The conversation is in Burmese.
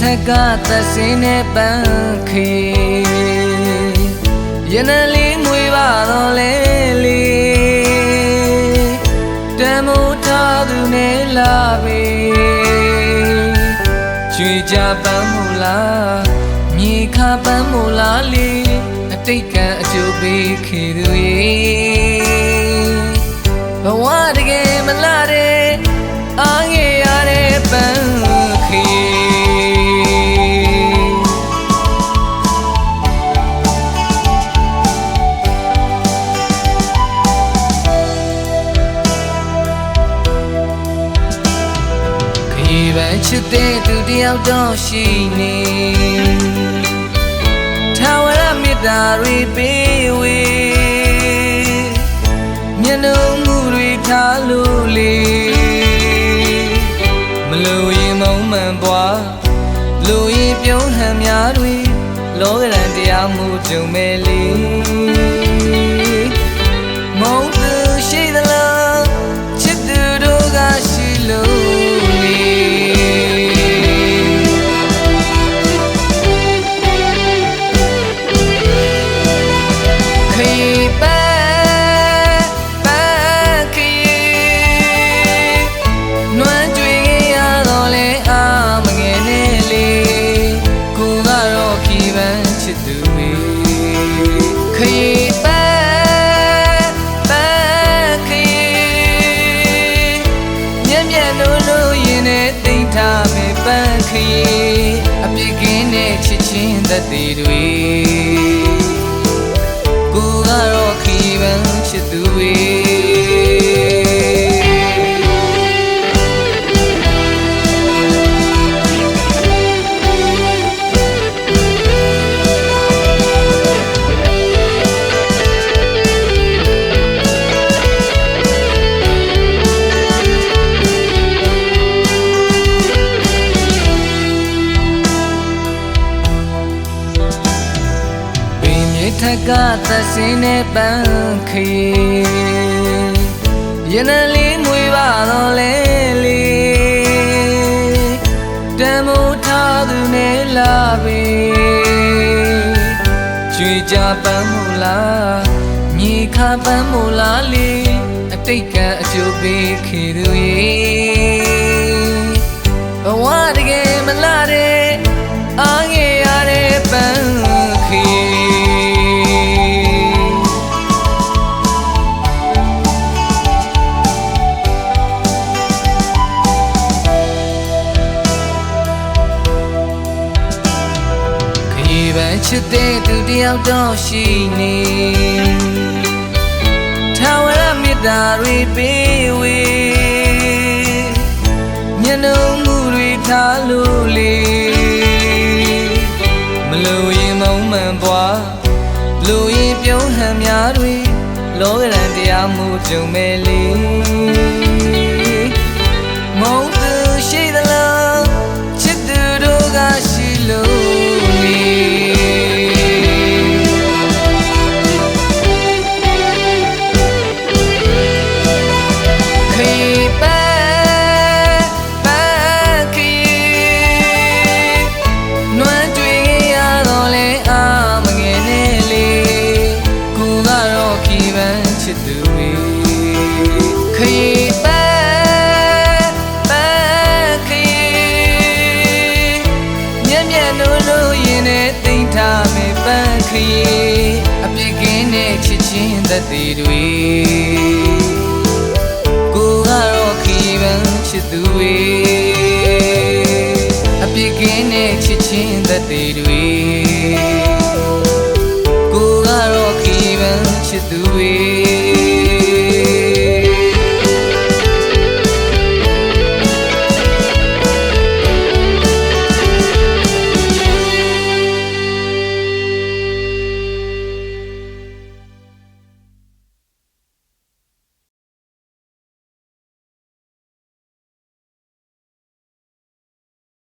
ထက်ကသက်စင်းနဲ့ပန်းခေရနလေးငွေပါတော့လေလေတမိုးထားသူနဲ့လာပေကျွေကြပန်းမူလားမြေခပန်းမူလားလေအတိတ်ကအကျိုးပေးခေသူရေဘဝတကယ်မလားတဲ့ ချစ်တဲ့သူတယောက်တော့ရှိနေထာဝရမေတ္တာတွေပေးဝေမျက်နှာမှုတွေထားလို့လေမလို့ရင်မုံမှန်ပွားလူရင်ပြုံးဟန်များတွေလောကရန်တရားမှုကြုံမဲ့လေ ပန်းခရီးအပြစ်ကင်းတဲ့ချစ်ချင်းသက်သေတွေကိုကတော့ခီးပန်းချစ်သူတွေ ထက်ကသက်စင်းနဲ့ပန်းခေရနလေးငွေပါတော့လေလေတမိုးထားသူနဲ့လာပေကျွေကြပန်းမူလားမြေခပန်းမူလားလေအတိတ်ကအကျိုးပေးခေသူရေ ချစ်တဲ့သူတယောက်တော့ရှိနေထာဝရမေတ္တာတွေပေးဝေမျက်နှာမှုတွေထားလို့လေမလို့ရင်မုံမှန်ပွားလူရင်ပြုံးဟန်များတွေလောကရန်တရားမှုကြုံမဲ့လေ တဲ့ချစ်ချင်းသက်သေတွေကိုကတော့ခီးပန်းချစ်သူတွေအပြစ်ကင်းတဲ့ချစ်ချင်းသက်သေတွေကိုကတော့ခီးပန်းချစ်သူတွေ